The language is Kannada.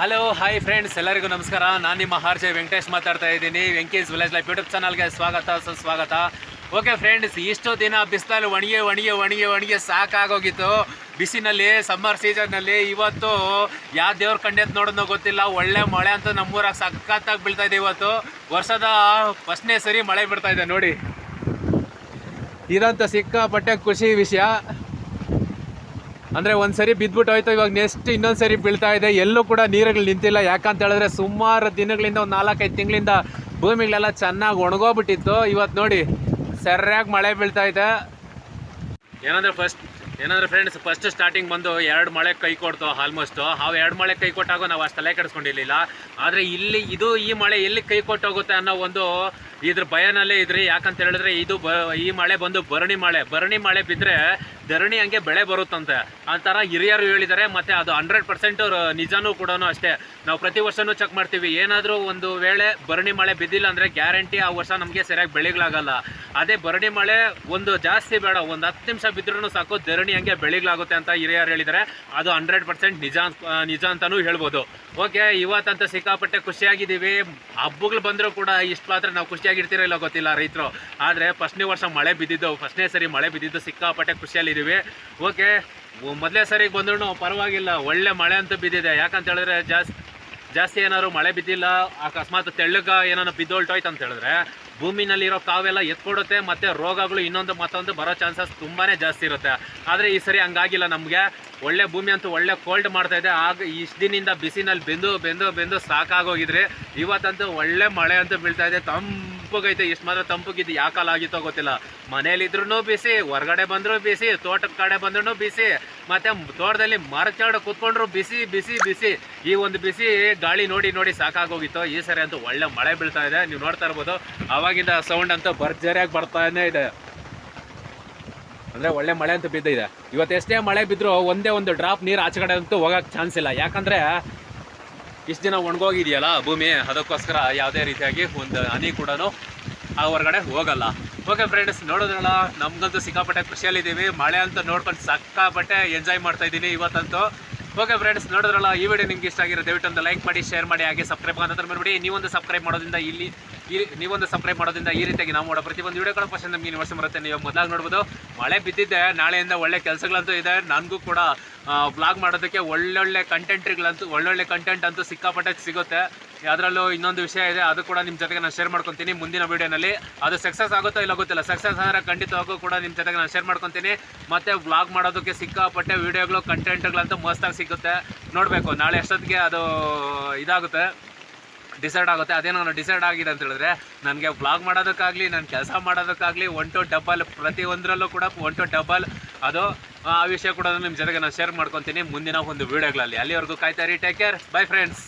ಹಲೋ ಹಾಯ್ ಫ್ರೆಂಡ್ಸ್ ಎಲ್ಲರಿಗೂ ನಮಸ್ಕಾರ. ನಾನು ನಿಮ್ಮ ಆರ್ ವೆಂಕಟೇಶ್ ಮಾತಾಡ್ತಾ ಇದ್ದೀನಿ. ವೆಂಕೇಶ್ ವಿಲೇಜ್ ಲೈಫ್ ಯೂಟ್ಯೂಬ್ ಚಾನಲ್ಗೆ ಸ್ವಾಗತ ಸುಸ್ವಾಗತ ಓಕೆ ಫ್ರೆಂಡ್ಸ್ ಇಷ್ಟು ದಿನ ಬಿಸಿಲಲ್ಲಿ ಒಣಗಿ ಒಣಗಿ ಒಣಗಿ ಒಣಗಿ ಸಾಕಾಗೋಗಿತ್ತು. ಬಿಸಿನಲ್ಲಿ ಸಮ್ಮರ್ ಸೀಸನ್ನಲ್ಲಿ ಇವತ್ತು ಯಾವ ದೇವ್ರ ಅಂತ ನೋಡೋದು ಗೊತ್ತಿಲ್ಲ. ಒಳ್ಳೆ ಮಳೆ ಅಂತ ನಮ್ಮೂರಾಗ ಸಖತ್ತಾಗಿ ಬೀಳ್ತಾ ಇದೆ ಇವತ್ತು. ವರ್ಷದ ಫಸ್ಟ್ನೇ ಸರಿ ಮಳೆ ಬಿಡ್ತಾ ಇದೆ ನೋಡಿ. ಇದಂತ ಸಿಕ್ಕಾಪಟ್ಟೆ ಖುಷಿ ವಿಷಯ. ಅಂದ್ರೆ ಒಂದ್ಸರಿ ಬಿದ್ಬಿಟ್ಟು ಹೋಯ್ತು, ಇವಾಗ ನೆಕ್ಸ್ಟ್ ಇನ್ನೊಂದ್ಸರಿ ಬೀಳ್ತಾ ಇದೆ. ಎಲ್ಲೂ ಕೂಡ ನೀರುಗಳು ನಿಂತಿಲ್ಲ. ಯಾಕಂತ ಹೇಳಿದ್ರೆ ಸುಮಾರು ದಿನಗಳಿಂದ ಒಂದು ನಾಲ್ಕೈದು ತಿಂಗಳಿಂದ ಭೂಮಿಗಳೆಲ್ಲ ಚೆನ್ನಾಗಿ ಒಣಗೋಗ್ಬಿಟ್ಟಿತ್ತು. ಇವತ್ತು ನೋಡಿ, ಸರಿಯಾಗಿ ಮಳೆ ಬೀಳ್ತಾ ಇದೆ. ಏನಂದ್ರೆ ಫಸ್ಟ್ ಏನಂದ್ರೆ ಫ್ರೆಂಡ್ಸ್ ಫಸ್ಟ್ ಸ್ಟಾರ್ಟಿಂಗ್ ಬಂದು ಎರಡು ಮಳೆ ಕೈ ಕೊಡ್ತು ಆಲ್ಮೋಸ್ಟ್ ಅವು ಎರಡು ಮಳೆ ಕೈ ಕೊಟ್ಟಾಗ ನಾವು ಅಷ್ಟು ತಲೆ ಕೆಡಿಸ್ಕೊಂಡಿರ್ಲಿಲ್ಲ. ಆದರೆ ಇಲ್ಲಿ ಇದು ಈ ಮಳೆ ಎಲ್ಲಿ ಕೈ ಕೊಟ್ಟೋಗುತ್ತೆ ಅನ್ನೋ ಒಂದು ಇದ್ರ ಭಯನಲ್ಲೇ ಇದ್ರಿ. ಯಾಕಂತ ಹೇಳಿದ್ರೆ ಇದು ಈ ಮಳೆ ಬಂದು ಭರಣಿ ಮಳೆ. ಭರಣಿ ಮಳೆ ಬಿದ್ದರೆ ಧರಣಿ ಹಂಗೆ ಬೆಳೆ ಬರುತ್ತಂತೆ. ಆ ಹಿರಿಯರು ಹೇಳಿದ್ದಾರೆ, ಮತ್ತೆ ಅದು ಹಂಡ್ರೆಡ್ ಪರ್ಸೆಂಟ್ ನಿಜನೂ ಕೂಡ ಅಷ್ಟೇ. ನಾವು ಪ್ರತಿ ವರ್ಷನೂ ಚೆಕ್ ಮಾಡ್ತೀವಿ. ಏನಾದರೂ ಒಂದು ವೇಳೆ ಭರಣಿ ಮಳೆ ಬಿದ್ದಿಲ್ಲ ಅಂದರೆ ಗ್ಯಾರಂಟಿ ಆ ವರ್ಷ ನಮಗೆ ಸರಿಯಾಗಿ ಬೆಳೆಗಳಾಗಲ್ಲ ಅದೇ ಭರಣಿ ಮಳೆ ಒಂದು ಜಾಸ್ತಿ ಬೇಡ, ಒಂದು ಹತ್ತು ನಿಮಿಷ ಬಿದ್ರೂ ಸಾಕು ಧರಣಿ ಹಂಗೆ ಬೆಳೆಗಳಾಗುತ್ತೆ ಅಂತ ಹಿರಿಯರು ಹೇಳಿದ್ದಾರೆ. ಅದು ಹಂಡ್ರೆಡ್ ಪರ್ಸೆಂಟ್ ನಿಜ ನಿಜ ಅಂತಲೂ ಹೇಳ್ಬೋದು. ಓಕೆ, ಇವತ್ತಂತ ಸಿಕ್ಕಾಪಟ್ಟೆ ಖುಷಿಯಾಗಿದ್ದೀವಿ. ಹಬ್ಬಗಳು ಬಂದರೂ ಕೂಡ ಇಷ್ಟು ಮಾತ್ರ ನಾವು ಖುಷಿಯಾಗಿರ್ತೀರೋ ಇಲ್ಲ ಗೊತ್ತಿಲ್ಲ ರೈತರು. ಆದರೆ ಫಸ್ಟ್ನೇ ವರ್ಷ ಮಳೆ ಬಿದ್ದಿದ್ದು ಫಸ್ಟ್ನೇ ಸರಿ ಮಳೆ ಬಿದ್ದಿದ್ದು ಸಿಕ್ಕಾಪಟ್ಟೆ ಖುಷಿಯಲ್ಲಿದ್ದೀವಿ ಓಕೆ ಮೊದಲೇ ಸರಿಗೆ ಬಂದ್ರೂ ಪರವಾಗಿಲ್ಲ, ಒಳ್ಳೆ ಮಳೆ ಅಂತ ಬಿದ್ದಿದೆ. ಯಾಕಂತ ಹೇಳಿದ್ರೆ ಜಾಸ್ತಿ ಜಾಸ್ತಿ ಏನಾದ್ರು ಮಳೆ ಬಿದ್ದಿಲ್ಲ, ಅಕಸ್ಮಾತ್ ತೆಳ್ಳಗ ಏನಾದ್ರು ಬಿದ್ದೋಲ್ಟೋಯ್ತು ಅಂತ ಹೇಳಿದ್ರೆ, ಭೂಮಿನಲ್ಲಿರೋ ಕಾವೆಲ್ಲ ಎತ್ಕೊಡುತ್ತೆ, ಮತ್ತೆ ರೋಗಗಳು ಇನ್ನೊಂದು ಮತ್ತೊಂದು ಬರೋ ಚಾನ್ಸಸ್ ತುಂಬಾನೇ ಜಾಸ್ತಿ ಇರುತ್ತೆ. ಆದರೆ ಈ ಸರಿ ಹಂಗಾಗಿಲ್ಲ ನಮಗೆ. ಒಳ್ಳೆ ಭೂಮಿ ಅಂತೂ ಒಳ್ಳೆ ಕೋಲ್ಡ್ ಮಾಡ್ತಾ ಇದೆ. ಆಗ ಇಷ್ಟು ದಿನದಿಂದ ಬಿಸಿನಲ್ಲಿ ಬೆಂದು ಬೆಂದು ಬೆಂದು ಸಾಕಾಗೋಗಿದ್ರಿ. ಇವತ್ತಂತೂ ಒಳ್ಳೆ ಮಳೆ ಅಂತೂ ಇದೆ. ತಂಪಗೈತೆ, ಇಷ್ಟು ಮಾತ್ರ ತಂಪಗಿದ್ದು ಯಾಕಾಲ ಆಗಿತ್ತೋ ಗೊತ್ತಿಲ್ಲ. ಮನೇಲಿದ್ರೂ ಬಿಸಿ, ಹೊರಗಡೆ ಬಂದರೂ ಬಿಸಿ, ತೋಟದ ಕಡೆ ಬಂದ್ರೂ ಬಿಸಿ, ಮತ್ತೆ ತೋಟದಲ್ಲಿ ಮರದ ಕೂತ್ಕೊಂಡ್ರು ಬಿಸಿ ಬಿಸಿ ಬಿಸಿ. ಈ ಒಂದು ಬಿಸಿ ಗಾಳಿ ನೋಡಿ ನೋಡಿ ಸಾಕಾಗೋಗಿತ್ತು. ಈ ಸರಿ ಅಂತೂ ಒಳ್ಳೆ ಮಳೆ ಬೀಳ್ತಾ ಇದೆ. ನೀವು ನೋಡ್ತಾ ಇರ್ಬೋದು ಅವಾಗಿಂದ ಸೌಂಡ್ ಅಂತೂ ಭರ್ಜರಿಯಾಗಿ ಬರ್ತಾನೆ ಇದೆ. ಅಂದರೆ ಒಳ್ಳೆ ಮಳೆ ಅಂತೂ ಬಿದ್ದಿದೆ. ಇವತ್ತು ಎಷ್ಟೇ ಮಳೆ ಬಿದ್ರೂ ಒಂದೇ ಒಂದು ಡ್ರಾಪ್ ನೀರು ಆಚೆ ಕಡೆ ಅಂತೂ ಹೋಗೋಕ್ಕೆ ಚಾನ್ಸ್ ಇಲ್ಲ. ಯಾಕಂದ್ರೆ ಇಷ್ಟು ದಿನ ಒಣಗೋಗಿದೆಯಲ್ಲ ಭೂಮಿ, ಅದಕ್ಕೋಸ್ಕರ ಯಾವುದೇ ರೀತಿಯಾಗಿ ಒಂದು ಹನಿ ಕೂಡ ಆ ಹೊರಗಡೆ ಹೋಗಲ್ಲ. ಓಕೆ ಫ್ರೆಂಡ್ಸ್ ನೋಡೋದ್ರಲ್ಲ, ನಮ್ಗಂತೂ ಸಿಕ್ಕಾಪಟ್ಟೆ ಖುಷಿಯಲ್ಲಿದ್ದೀವಿ. ಮಳೆ ಅಂತ ನೋಡ್ಕೊಂಡು ಸಿಕ್ಕಾಪಟ್ಟೆ ಎಂಜಾಯ್ ಮಾಡ್ತಾ ಇದ್ದೀನಿ ಇವತ್ತಂತೂ. ಓಕೆ ಫ್ರೆಂಡ್ಸ್ ನೋಡಿದ್ರಲ್ಲ, ಈ ವಿಡಿಯೋ ನಿಮ್ಗೆ ಇಷ್ಟ ಆಗಿರೋ ದಯವಿಟ್ಟು ಒಂದು ಲೈಕ್ ಮಾಡಿ ಶೇರ್ ಮಾಡಿ, ಹಾಗೆ ಸಬ್ಸ್ಕ್ರೈಬ್ ಅಂತ ಮಾಡ್ಬಿಡಿ ನೀವೊಂದು ಸಬ್ಸ್ಕ್ರೈಬ್ ಮಾಡೋದ್ರಿಂದ ಇಲ್ಲಿ ಈ ನೀವೊಂದು ಸಬ್ಸ್ಕ್ರೈಬ್ ಮಾಡೋದ್ರಿಂದ ಈ ರೀತಿಯಾಗಿ ನಾವು ಮಾಡೋ ಪ್ರತಿಯೊಂದು ವಿಡಿಯೋಗಳ ಫಸ್ಟ್ ನಮಗೆ ವರ್ಷ ಬರುತ್ತೆ. ನೀವು ಮೊದಲಾಗಿ ನೋಡ್ಬೋದು, ಮಳೆ ಬಿದ್ದಿದ್ದೆ, ನಾಳೆಯಿಂದ ಒಳ್ಳೆ ಕೆಲಸಗಳಂತೂ ಇದೆ, ನನಗೂ ಕೂಡ ಬ್ಲಾಗ್ ಮಾಡೋದಕ್ಕೆ ಒಳ್ಳೊಳ್ಳೆ ಕಂಟೆಂಟ್ಗಳಂತೂ ಒಳ್ಳೊಳ್ಳೆ ಕಂಟೆಂಟ್ ಅಂತೂ ಸಿಕ್ಕಾಪಟ್ಟೆ ಸಿಗುತ್ತೆ. ಅದರಲ್ಲೂ ಇನ್ನೊಂದು ವಿಷಯ ಇದೆ, ಅದು ಕೂಡ ನಿಮ್ಮ ಜೊತೆಗೆ ನಾನು ಶೇರ್ ಮಾಡ್ಕೊತೀನಿ ಮುಂದಿನ ವೀಡಿಯೋನಲ್ಲಿ ಅದು ಸಕ್ಸಸ್ ಆಗುತ್ತೋ ಇಲ್ಲ ಗೊತ್ತಿಲ್ಲ ಸಕ್ಸಸ್ ಆದರೆ ಖಂಡಿತವಾಗೂ ಕೂಡ ನಿಮ್ಮ ಜೊತೆಗೆ ನಾನು ಶೇರ್ ಮಾಡ್ಕೊತೀನಿ. ಮತ್ತು ಬ್ಲಾಗ್ ಮಾಡೋದಕ್ಕೆ ಸಿಕ್ಕಾಪಟ್ಟೆ ವೀಡಿಯೋಗಳು ಕಂಟೆಂಟ್ಗಳಂತೂ ಮಸ್ತಾಗಿ ಸಿಗುತ್ತೆ. ನೋಡಬೇಕು, ನಾಳೆ ಎಷ್ಟೊತ್ತಿಗೆ ಅದು ಇದಾಗುತ್ತೆ ಡಿಸೈಡ್ ಆಗುತ್ತೆ. ಅದೇನೋ ನಾನು ಡಿಸೈಡ್ ಆಗಿದೆ ಅಂತ ಹೇಳಿದ್ರೆ, ನನಗೆ ಬ್ಲಾಗ್ ಮಾಡೋದಕ್ಕಾಗಲಿ, ನಾನು ಕೆಲಸ ಮಾಡೋದಕ್ಕಾಗಲಿ ಒನ್ ಟು ಡಬಲ್ ಪ್ರತಿಯೊಂದರಲ್ಲೂ ಕೂಡ ಒನ್ ಟು ಡಬಲ್ ಅದು, ಆ ವಿಷಯ ಕೂಡ ನಿಮ್ಮ ಜೊತೆಗೆ ನಾನು ಶೇರ್ ಮಾಡ್ಕೊತೀನಿ ಮುಂದಿನ ಒಂದು ವೀಡಿಯೋಗಳಲ್ಲಿ ಅಲ್ಲಿವರೆಗೂ ಕಾಯ್ತಾ ರೀ ಟೇಕ್ ಕೇರ್ ಬೈ ಫ್ರೆಂಡ್ಸ್